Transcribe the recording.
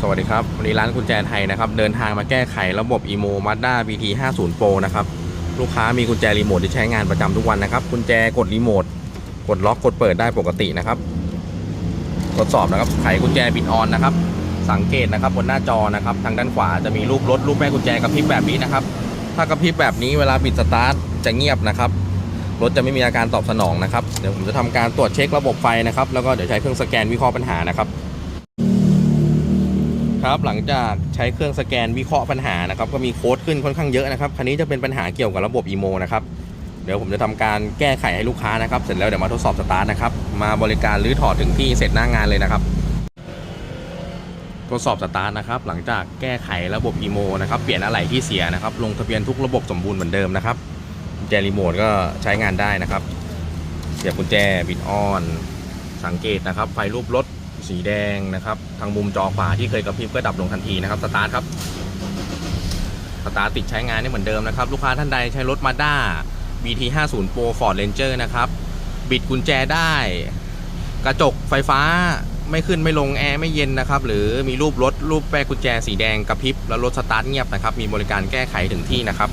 สวัสดีครับ วันนี้ร้านกุญแจไทยนะครับ เดินทางมาแก้ไขระบบ EMO Mazda BT 50 Pro นะครับ ลูกค้ามีกุญแจรีโมทที่ใช้งานประจำทุกวันนะครับ กุญแจกดรีโมท กดล็อกกดเปิดได้ปกตินะครับ ทดสอบนะครับ ไขกุญแจบิดออนนะครับ สังเกตนะครับบนหน้าจอนะครับ ทางด้านขวาจะมีรูปรถรูปแม่กุญแจกระพริบแบบนี้นะครับ ถ้ากระพริบแบบนี้เวลาบิดสตาร์ทจะเงียบนะครับ รถจะไม่มีอาการตอบสนองนะครับ เดี๋ยวผมจะทำการตรวจเช็คระบบไฟนะครับ แล้วก็เดี๋ยวใช้เครื่องสแกนวิเคราะห์ปัญหานะครับ ครับ หลังจากใช้เครื่องสแกนวิเคราะห์ปัญหานะครับก็มีโค้ดขึ้นค่อนข้างเยอะนะครับคันนี้จะเป็นปัญหาเกี่ยวกับระบบ EMO นะครับเดี๋ยวผมจะทำการแก้ไขให้ลูกค้านะครับ เสร็จแล้วเดี๋ยวมาทดสอบสตาร์ทนะครับ มาบริการหรือถอดถึงที่เสร็จหน้างงานเลยนะครับ ทดสอบสตาร์ทนะครับ หลังจากแก้ไขระบบ EMO นะครับ เปลี่ยนอะไหล่ที่เสียนะครับ ลงทะเบียนทุกระบบสมบูรณ์เหมือนเดิมนะครับแจรีโมทก็ใช้งานได้นะครับ เสียบกุญแจบิดออน สังเกตนะครับ ไฟรูปรถ สีแดงนะครับ ทางมุมจอขวาที่เคยกระพริบก็ดับลงทันทีนะครับ สตาร์ทครับ สตาร์ทติดใช้งานได้เหมือนเดิมนะครับ ลูกค้าท่านใดใช้รถ Mazda BT 50 Pro Ford Ranger นะครับ บิดกุญแจได้ กระจกไฟฟ้าไม่ขึ้นไม่ลงแอร์ไม่เย็นนะครับ หรือมีรูปรถรูปแปรกุญแจสีแดงกระพริบแล้วรถสตาร์ทเงียบนะครับ มีบริการแก้ไขถึงที่นะครับ